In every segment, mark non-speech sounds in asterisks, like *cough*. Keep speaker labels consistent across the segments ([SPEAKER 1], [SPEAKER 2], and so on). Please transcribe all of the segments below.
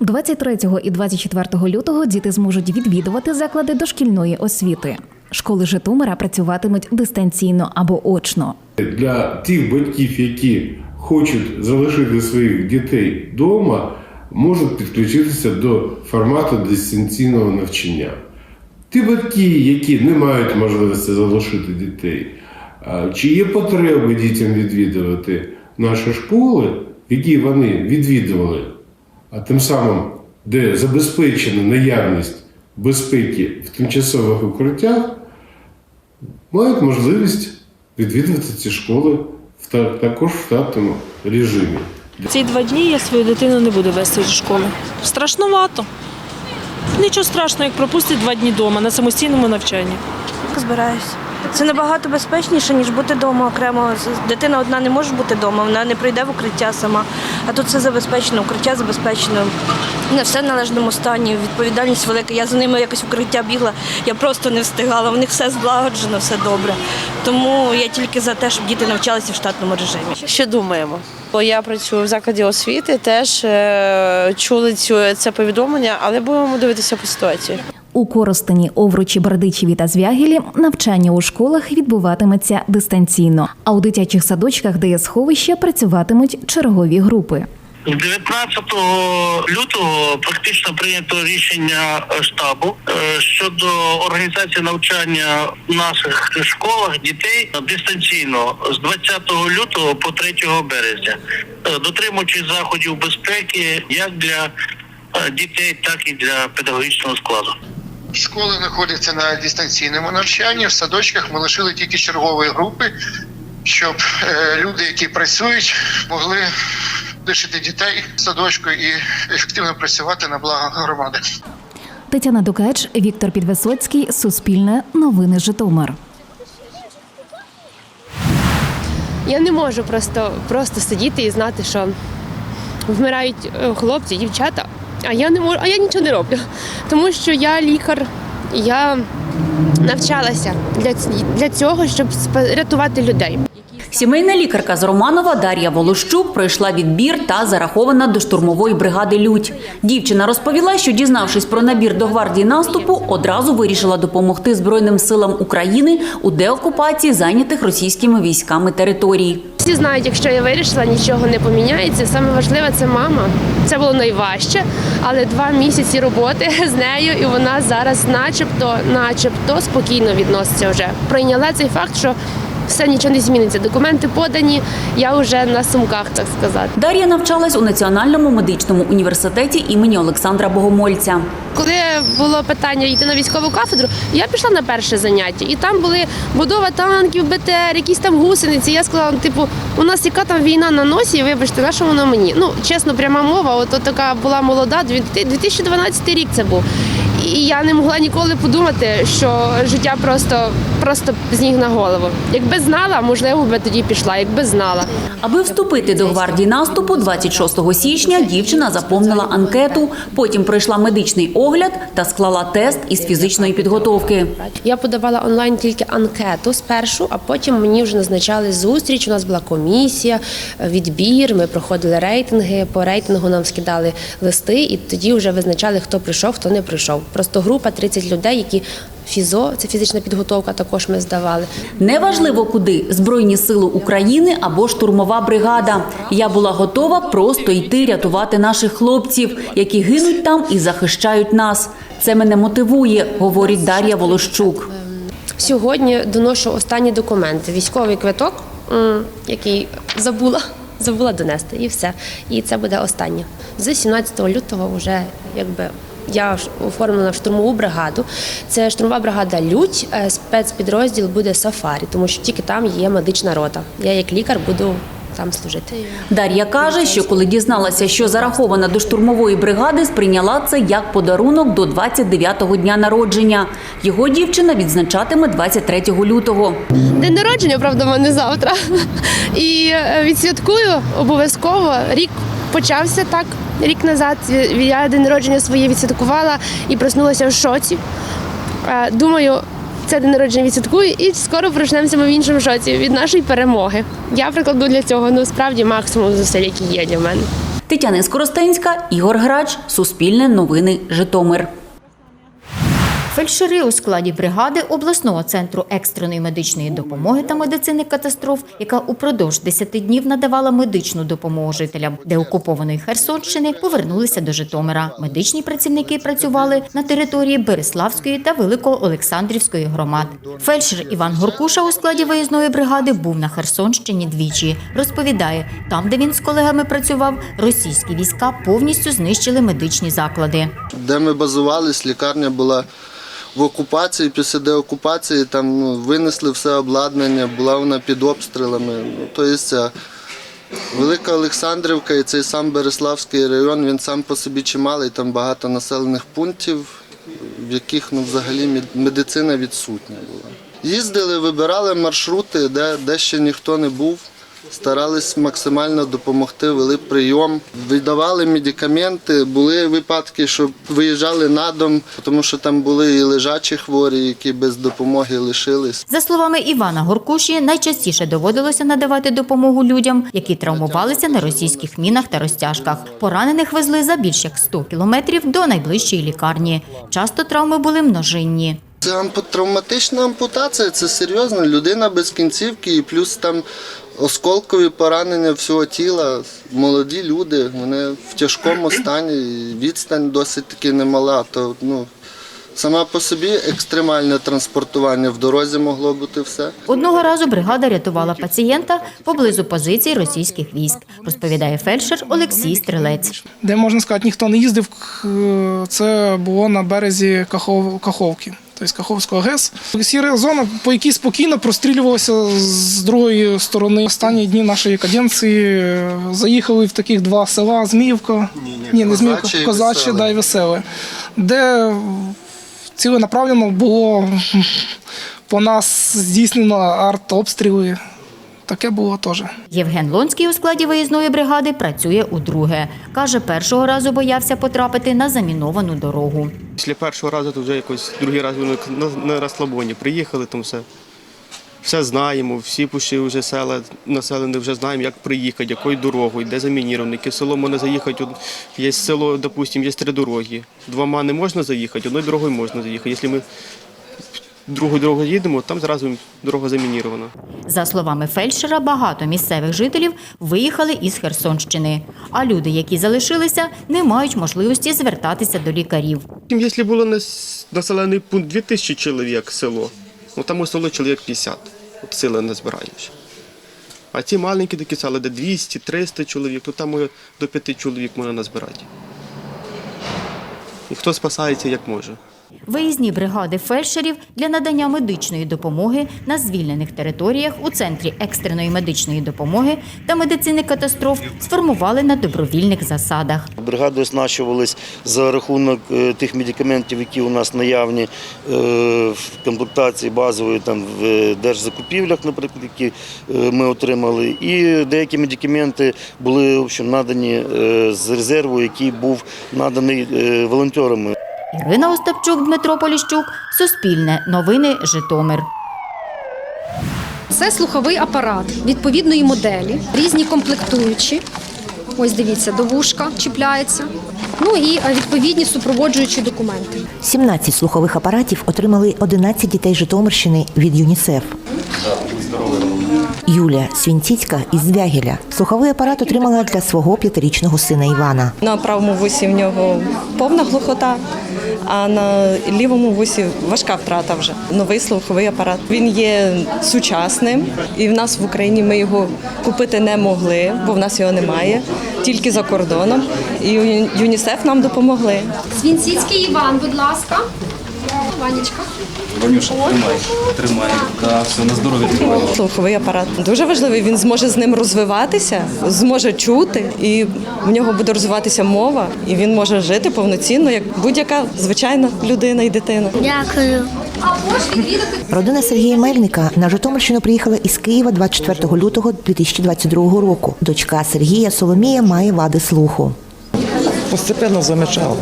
[SPEAKER 1] 23 і 24 лютого діти зможуть відвідувати заклади дошкільної освіти. Школи Житомира працюватимуть дистанційно або очно.
[SPEAKER 2] Для тих батьків, які хочуть залишити своїх дітей вдома, можуть підключитися до формату дистанційного навчання. Ті батьки, які не мають можливості залишити дітей, чи є потреби дітям відвідувати наші школи, які вони відвідували, а тим самим, де забезпечена наявність безпеки в тимчасових укриттях, мають можливість відвідувати ці школи також в штатному режимі.
[SPEAKER 3] Ці два дні я свою дитину не буду вести зі школи. Страшновато. Нічого страшного, як пропустить два дні вдома на самостійному навчанні.
[SPEAKER 4] Збираюсь. Це набагато безпечніше, ніж бути вдома окремо. Дитина одна не може бути вдома, вона не прийде в укриття сама. А тут все забезпечено, укриття забезпечено. Не все в належному стані, відповідальність велика. Я за ними якось укриття бігла, я просто не встигала. У них все злагоджено, все добре. Тому я тільки за те, щоб діти навчалися в штатному режимі.
[SPEAKER 5] Ще думаємо. Бо я працюю в закладі освіти, теж е, чули це повідомлення, але будемо дивитися по ситуації.
[SPEAKER 1] У Коростені, Овручі, Бердичеві та Звягілі навчання у школах відбуватиметься дистанційно, а у дитячих садочках, де є сховище, працюватимуть чергові групи.
[SPEAKER 6] 19 лютого практично прийнято рішення штабу е, щодо організації навчання в наших школах дітей дистанційно з 20 лютого по 3 березня, е, дотримуючись заходів безпеки як для е, дітей, так і для педагогічного складу.
[SPEAKER 7] Школи знаходяться на дистанційному навчанні. В садочках ми лишили тільки чергові групи, щоб е, люди, які працюють, могли лишити дітей в садочку і ефективно працювати на благо громади.
[SPEAKER 1] Тетяна Дукач, Віктор Підвисоцький, Суспільне, Новини Житомир.
[SPEAKER 8] Я не можу просто, просто сидіти і знати, що вмирають е, хлопці, дівчата, а я не можу, а я нічого не роблю. Тому що я лікар, я навчалася для, для цього, щоб рятувати людей.
[SPEAKER 9] Сімейна лікарка з Романова Дар'я Волощук пройшла відбір та зарахована до штурмової бригади Людь. Дівчина розповіла, що дізнавшись про набір до гвардії наступу, одразу вирішила допомогти Збройним силам України у деокупації зайнятих російськими військами територій.
[SPEAKER 8] Всі знають, якщо я вирішила, нічого не поміняється. Саме важливе це мама. Це було найважче, але два місяці роботи з нею, і вона зараз, начебто, начебто, спокійно відноситься вже. Прийняла цей факт, що все нічого не зміниться. Документи подані, я вже на сумках, так сказати.
[SPEAKER 9] Дар'я навчалась у Національному медичному університеті імені Олександра Богомольця.
[SPEAKER 8] Коли було питання йти на військову кафедру, я пішла на перше заняття, і там були будова танків, БТР, якісь там гусениці. Я сказала, типу, у нас яка там війна на носі, вибачте, на що воно мені? Ну, чесно, пряма мова, от, от така була молода, 2012 рік це був. І я не могла ніколи подумати, що життя просто, просто з ніг на голову. Якби знала, можливо, би тоді пішла, якби знала.
[SPEAKER 9] Аби вступити до гвардії наступу 26 січня дівчина заповнила анкету, потім пройшла медичний огляд та склала тест із фізичної підготовки.
[SPEAKER 8] Я подавала онлайн тільки анкету спершу, а потім мені вже назначали зустріч. У нас була комісія, відбір. Ми проходили рейтинги. По рейтингу нам скидали листи, і тоді вже визначали, хто прийшов, хто не прийшов. Просто група 30 людей, які фізо, це фізична підготовка. Також ми здавали.
[SPEAKER 9] Неважливо куди збройні сили України або штурмова бригада. Я була готова просто йти рятувати наших хлопців, які гинуть там і захищають нас. Це мене мотивує, говорить Дар'я Волощук.
[SPEAKER 8] Сьогодні доношу останні документи. Військовий квиток, який забула. Забула донести і все. І це буде останнє. З 17 лютого вже якби я оформлена в штурмову бригаду. Це штурмова бригада Людь, е, спецпідрозділ буде Сафарі, тому що тільки там є медична рота. Я як лікар буду там служити.
[SPEAKER 9] Дар'я каже, що коли дізналася, що зарахована до штурмової бригади, сприйняла це як подарунок до 29-го дня народження. Його дівчина відзначатиме 23 лютого.
[SPEAKER 8] День народження, правда, в мене завтра. *laughs* І е, відсвяткую обов'язково. Рік почався так. Рік назад я день народження своє відсвяткувала і проснулася в шоці. Е, Думаю, це день народження відсвяткую, і скоро прочнемося ми в іншому шоці від нашої перемоги. Я прикладу для цього ну справді максимум зусиль, які є для мене.
[SPEAKER 9] Тетяна Скоростенська, Ігор Грач, Суспільне новини, Житомир.
[SPEAKER 10] Фельдшери у складі бригади обласного центру екстреної медичної допомоги та медицини катастроф, яка упродовж 10 днів надавала медичну допомогу жителям деокупованої Херсонщини, повернулися до Житомира. Медичні працівники працювали на території Береславської та Великоолександрівської громад. Фельдшер Іван Горкуша у складі виїзної бригади був на Херсонщині двічі. Розповідає, там, де він з колегами працював, російські війська повністю знищили медичні заклади.
[SPEAKER 11] де ми базувались, лікарня була в окупації, після деокупації там ну, винесли все обладнання, була вона під обстрілами. Ну, тобто Велика Олександрівка і цей сам Береславський район, він сам по собі чималий, там багато населених пунктів, в яких ну, взагалі медицина відсутня була. Їздили, вибирали маршрути, де, де ще ніхто не був. Старались максимально допомогти, вели прийом, видавали медикаменти. Були випадки, що виїжджали на дом, тому що там були і лежачі хворі, які без допомоги лишились.
[SPEAKER 10] За словами Івана Горкуші, найчастіше доводилося надавати допомогу людям, які травмувалися на російських мінах та розтяжках. Поранених везли за більш як 100 кілометрів до найближчої лікарні. Часто травми були множинні.
[SPEAKER 11] Це травматична ампутація, це серйозно. Людина без кінцівки і плюс там осколкові поранення всього тіла. Молоді люди, вони в тяжкому стані, і відстань досить таки немала. То, ну, сама по собі екстремальне транспортування в дорозі могло бути все.
[SPEAKER 10] Одного разу бригада рятувала пацієнта поблизу позицій російських військ, розповідає фельдшер Олексій Стрелець.
[SPEAKER 12] де можна сказати, ніхто не їздив. Це було на березі Кахов, Каховки, тобто Каховського ГЕС. Сіра зона, по якій спокійно прострілювалася з другої сторони. Останні дні нашої каденції е, заїхали в таких два села Зміївка, ні, не Зміївка,
[SPEAKER 11] Козаче
[SPEAKER 12] да, і Веселе, де ціленаправленно було по нас здійснено артобстріли. Таке було теж.
[SPEAKER 10] Євген Лонський у складі виїзної бригади працює удруге. Каже, першого разу боявся потрапити на заміновану дорогу.
[SPEAKER 13] Після першого разу то вже якось другий раз на, на розслабоні. Приїхали там все. Все знаємо, всі пішли вже села населені, вже знаємо, як приїхати, якою дорогою, де замініровано, яке село можна заїхати. От Є село, допустимо, є три дороги. Двома не можна заїхати, одною дорогою можна заїхати. Якщо ми другою дорогою їдемо, там зразу дорога замінірована.
[SPEAKER 10] За словами фельдшера, багато місцевих жителів виїхали із Херсонщини. А люди, які залишилися, не мають можливості звертатися до лікарів.
[SPEAKER 13] Якщо було населений пункт 2000 чоловік село, ну там у село чоловік 50. От сили не збираєш. А ті маленькі такі села, де 200, 300 чоловік, то там до 5 чоловік можна назбирати. І хто спасається як може.
[SPEAKER 10] Виїзні бригади фельдшерів для надання медичної допомоги на звільнених територіях у центрі екстреної медичної допомоги та медицини катастроф сформували на добровільних засадах.
[SPEAKER 14] Бригади оснащувались за рахунок е, тих медикаментів, які у нас наявні е, в комплектації базової там в е, держзакупівлях, наприклад, які ми отримали. І деякі медикаменти були в общем, надані з резерву, який був наданий волонтерами.
[SPEAKER 10] Ірина Остапчук, Дмитро Поліщук, Суспільне, Новини, Житомир.
[SPEAKER 15] Це слуховий апарат відповідної моделі, різні комплектуючі. Ось дивіться, до вушка чіпляється. Ну і е, відповідні супроводжуючі документи.
[SPEAKER 16] 17 слухових апаратів отримали 11 дітей Житомирщини від ЮНІСЕФ. Юлія Свінціцька із Звягіля. Слуховий апарат отримала для свого п'ятирічного сина Івана.
[SPEAKER 17] На правому вусі в нього повна глухота, а на лівому вусі важка втрата вже. Новий слуховий апарат. Він є сучасним, і в нас в Україні ми його купити не могли, бо в нас його немає, тільки за кордоном. І ЮНІСЕФ нам допомогли.
[SPEAKER 15] Свінціцький Іван, будь ласка. Ванечка.
[SPEAKER 18] Ванюша, тримай, тримай. Да, все, на здоров'я тримай.
[SPEAKER 17] Слуховий апарат дуже важливий. Він зможе з ним розвиватися, зможе чути, і в нього буде розвиватися мова, і він може жити повноцінно, як будь-яка звичайна людина і дитина.
[SPEAKER 15] Дякую.
[SPEAKER 16] Родина Сергія Мельника на Житомирщину приїхала із Києва 24 лютого 2022 року. Дочка Сергія Соломія має вади слуху.
[SPEAKER 18] Постепенно замічали,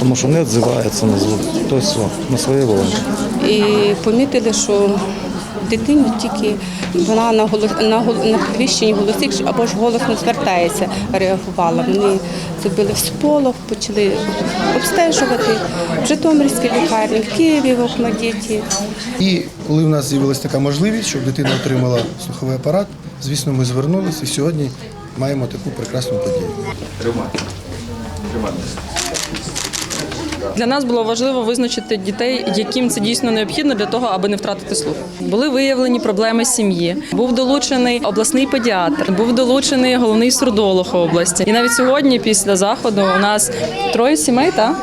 [SPEAKER 18] тому що не відзивається на звук. Тобто все, на своє волі.
[SPEAKER 17] І помітили, що
[SPEAKER 19] дитині тільки вона на голос на, на підвищенні голосів або ж голосно звертається, реагувала. Вони зробили всполох, почали обстежувати в Житомирській лікарні, в Києві, в Охмадіті.
[SPEAKER 20] І коли в нас з'явилася така можливість, щоб дитина отримала слуховий апарат, звісно, ми звернулися і сьогодні маємо таку прекрасну подію.
[SPEAKER 21] Для нас було важливо визначити дітей, яким це дійсно необхідно для того, аби не втратити слух. Були виявлені проблеми сім'ї. Був долучений обласний педіатр, був долучений головний сурдолог області. І навіть сьогодні, після заходу, у нас троє сімей, так?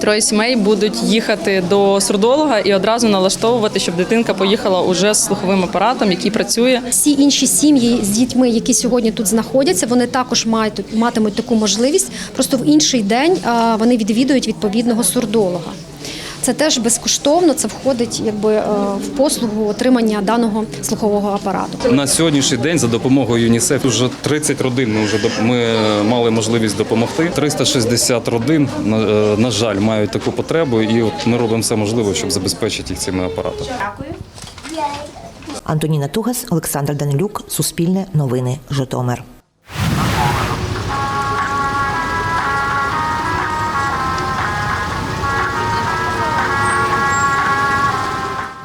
[SPEAKER 21] Троє сімей будуть їхати до сурдолога і одразу налаштовувати, щоб дитинка поїхала уже з слуховим апаратом, який працює.
[SPEAKER 15] Всі інші сім'ї з дітьми, які сьогодні тут знаходяться, вони також мають матимуть таку можливість. Просто в інший день вони відвідують відповідного сурдолога. Це теж безкоштовно, це входить якби е, в послугу отримання даного слухового апарату.
[SPEAKER 22] На сьогоднішній день за допомогою ЮНІСЕФ вже 30 родин ми вже доп- ми е, мали можливість допомогти. 360 родин, на, е, на жаль, мають таку потребу, і от ми робимо все можливе, щоб забезпечити їх цими апаратами.
[SPEAKER 16] Антоніна Тугас, Олександр Данилюк, Суспільне новини, Житомир.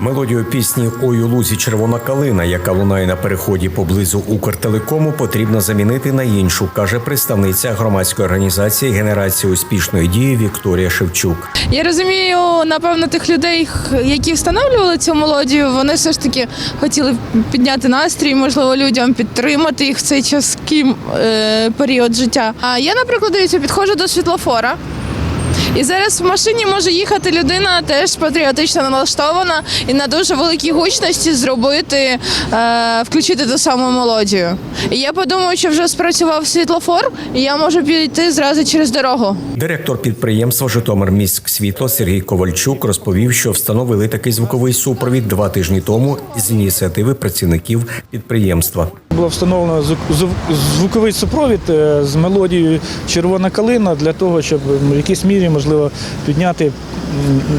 [SPEAKER 23] Мелодію пісні Ой у лузі червона калина, яка лунає на переході поблизу Укртелекому, потрібно замінити на іншу, каже представниця громадської організації Генерація успішної дії Вікторія Шевчук.
[SPEAKER 24] Я розумію, напевно, тих людей, які встановлювали цю мелодію, вони все ж таки хотіли підняти настрій, можливо, людям підтримати їх в цей тяжкий е, період життя. А я, наприклад, підходжу до світлофора. І зараз в машині може їхати людина теж патріотично налаштована і на дуже великій гучності зробити, е, включити ту саму мелодію. І я подумаю, що вже спрацював світлофор, і я можу піти зразу через дорогу.
[SPEAKER 23] Директор підприємства Житомирміськ світло Сергій Ковальчук розповів, що встановили такий звуковий супровід два тижні тому з ініціативи працівників підприємства.
[SPEAKER 12] Було встановлено звук- звук- звуковий супровід е, з мелодією Червона калина для того, щоб в якійсь мірі можливо підняти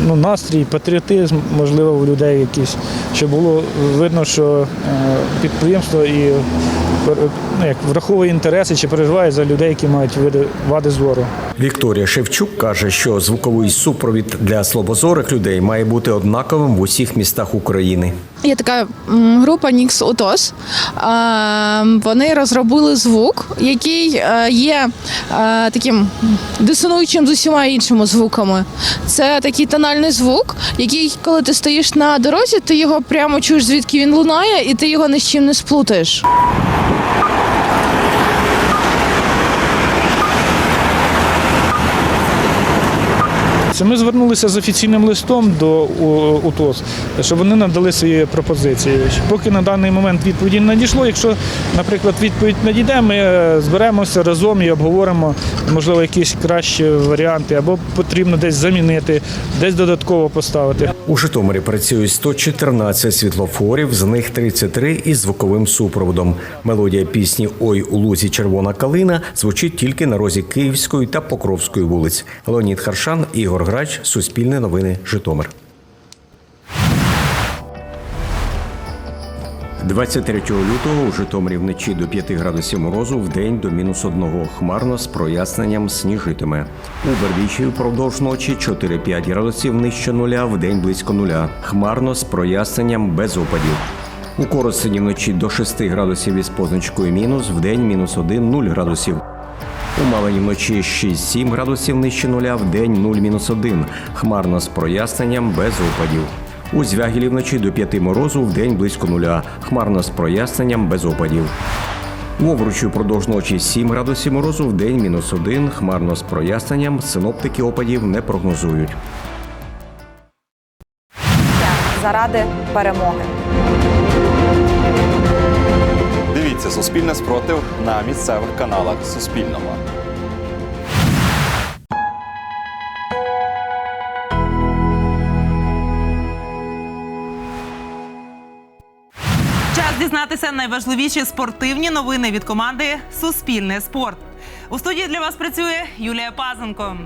[SPEAKER 12] ну, настрій, патріотизм, можливо, у людей якийсь, щоб було видно, що е, підприємство і як враховує інтереси чи переживає за людей, які мають види вади зору.
[SPEAKER 23] Вікторія Шевчук каже, що звуковий супровід для слабозорих людей має бути однаковим в усіх містах України.
[SPEAKER 24] Є така група Nix Utos. Е, Вони розробили звук, який е, є е, таким дисонуючим з усіма іншими звуками. Це такий тональний звук, який, коли ти стоїш на дорозі, ти його прямо чуєш, звідки він лунає, і ти його ні з чим не сплутаєш.
[SPEAKER 12] Це ми звернулися з офіційним листом до УТОС, щоб вони надали свої пропозиції. Поки на даний момент відповіді не надійшло. Якщо, наприклад, відповідь надійде, ми е, зберемося разом і обговоримо, можливо, якісь кращі варіанти, або потрібно десь замінити, десь додатково поставити.
[SPEAKER 23] У Житомирі працюють 114 світлофорів, з них 33 із звуковим супроводом. Мелодія пісні Ой у лузі червона калина звучить тільки на розі Київської та Покровської вулиць. Леонід Харшан, Ігор Грач, Суспільне новини, Житомир. 23 лютого у Житомирі вночі до 5 градусів морозу, в день до мінус 1 хмарно з проясненням сніжитиме. У Бердичеві впродовж ночі 4-5 градусів нижче нуля, в день близько нуля. Хмарно з проясненням без опадів. У Коростені вночі до 6 градусів із позначкою мінус, в день мінус 1 0 градусів. У Малині вночі 6-7 градусів нижче нуля, в день 0-1. Хмарно з проясненням без опадів. У Звягілі вночі до 5 морозу, в день близько нуля. Хмарно з проясненням без опадів. У Овручі впродовж ночі 7 градусів морозу, в день мінус 1. Хмарно з проясненням. Синоптики опадів не прогнозують.
[SPEAKER 25] заради перемоги.
[SPEAKER 26] Суспільне спротив на місцевих каналах Суспільного.
[SPEAKER 27] Час дізнатися найважливіші спортивні новини від команди Суспільне спорт. У студії для вас працює Юлія Пазенко.